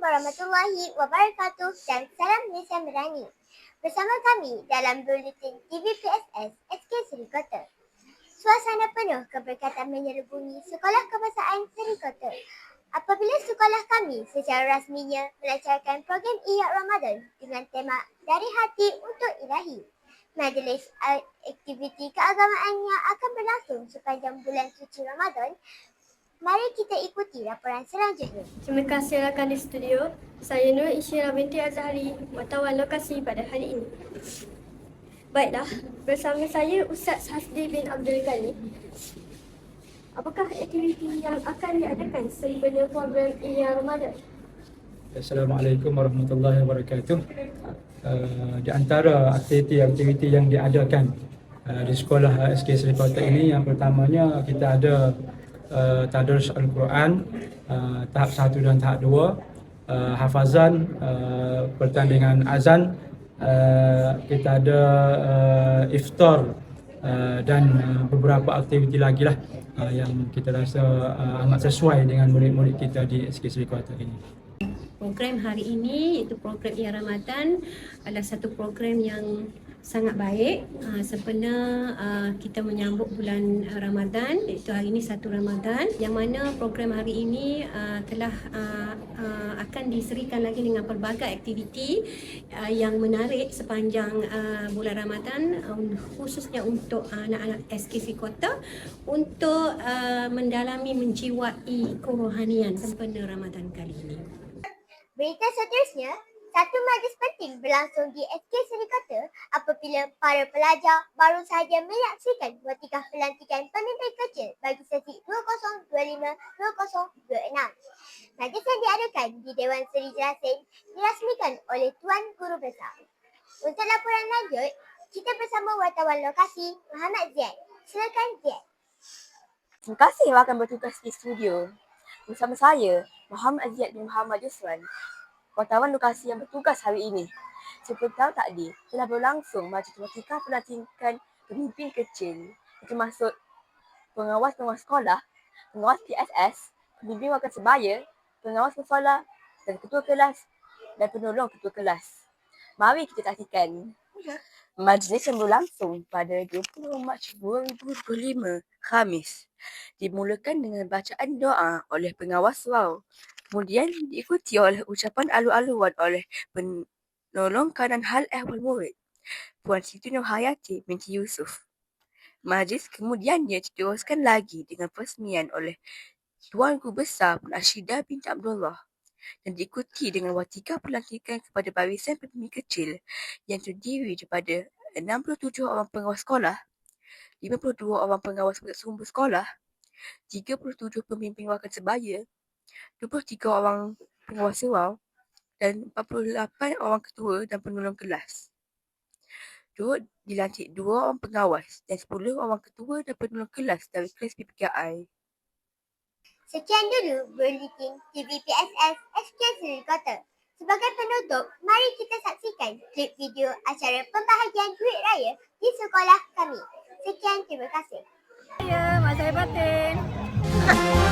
warahmatullahi wabarakatuh dan salam Malaysia Merani. Bersama kami dalam Bulletin TV PSS SK Seri Kota. Suasana penuh keberkatan menyelubungi Sekolah Kebangsaan Seri Kota. Apabila sekolah kami secara rasminya melancarkan program Iyak Ramadan dengan tema Dari Hati untuk Ilahi. Majlis aktiviti keagamaan yang akan berlangsung sepanjang bulan suci Ramadan Mari kita ikuti laporan selanjutnya. Terima kasih rakan di studio. Saya Nur Isyira binti Azhari, wartawan lokasi pada hari ini. Baiklah, bersama saya Ustaz Hasdi bin Abdul Ghani. Apakah aktiviti yang akan diadakan sempena program Iya Ramadan? Assalamualaikum warahmatullahi wabarakatuh. Uh, di antara aktiviti-aktiviti yang diadakan uh, di sekolah SK Seri Kota ini yang pertamanya kita ada uh, tadarus Al-Quran uh, tahap satu dan tahap dua, uh, hafazan, uh, pertandingan azan, uh, kita ada uh, iftar uh, dan uh, beberapa aktiviti lagi lah uh, yang kita rasa uh, amat sesuai dengan murid-murid kita di SK Seri Kota ini. Program hari ini iaitu program Ia Ramadan adalah satu program yang sangat baik uh, sempena uh, kita menyambut bulan Ramadan iaitu hari ini satu Ramadan yang mana program hari ini uh, telah uh, uh, akan diserikan lagi dengan pelbagai aktiviti uh, yang menarik sepanjang uh, bulan Ramadan uh, khususnya untuk uh, anak-anak SKC Kota untuk uh, mendalami menjiwai kerohanian sempena Ramadan kali ini. Berita seterusnya, satu majlis penting berlangsung di SK Seri Kota apabila para pelajar baru sahaja menyaksikan watikah pelantikan pemimpin kecil bagi sesi 2025-2026. Majlis yang diadakan di Dewan Seri Jelasin dirasmikan oleh Tuan Guru Besar. Untuk laporan lanjut, kita bersama wartawan lokasi Muhammad Ziad. Silakan Ziad. Terima kasih rakan bertugas di studio. Bersama saya, Muhammad Aziad bin Muhammad Yusran, wartawan lokasi yang bertugas hari ini. Seperti tahu tadi, telah berlangsung majlis watika pelantikan pemimpin kecil termasuk pengawas-pengawas sekolah, pengawas PSS, pemimpin wakil sebaya, pengawas sekolah dan ketua kelas dan penolong ketua kelas. Mari kita saksikan. Majlis yang berlangsung pada 20 Mac 2025, Khamis, dimulakan dengan bacaan doa oleh pengawas wow. Kemudian diikuti oleh ucapan alu-aluan oleh penolong kanan hal ehwal murid, Puan Siti Nur Hayati binti Yusuf. Majlis kemudiannya diteruskan lagi dengan peresmian oleh Tuan Guru Besar Puan Ashidah binti Abdullah dan diikuti dengan watika pelantikan kepada barisan pemimpin kecil yang terdiri daripada 67 orang pengawas sekolah, 52 orang pengawas sumber sekolah, 37 pemimpin wakil sebaya, 23 orang pengawas surau dan 48 orang ketua dan penolong kelas. Turut dilantik 2 orang pengawas dan 10 orang ketua dan penolong kelas dari kelas PPKI. Sekian dulu Bulletin TV PSS SK Seri Kota. Sebagai penutup, mari kita saksikan klip video acara pembahagian duit raya di sekolah kami. Sekian, terima kasih. Ya, Mak saya Batin.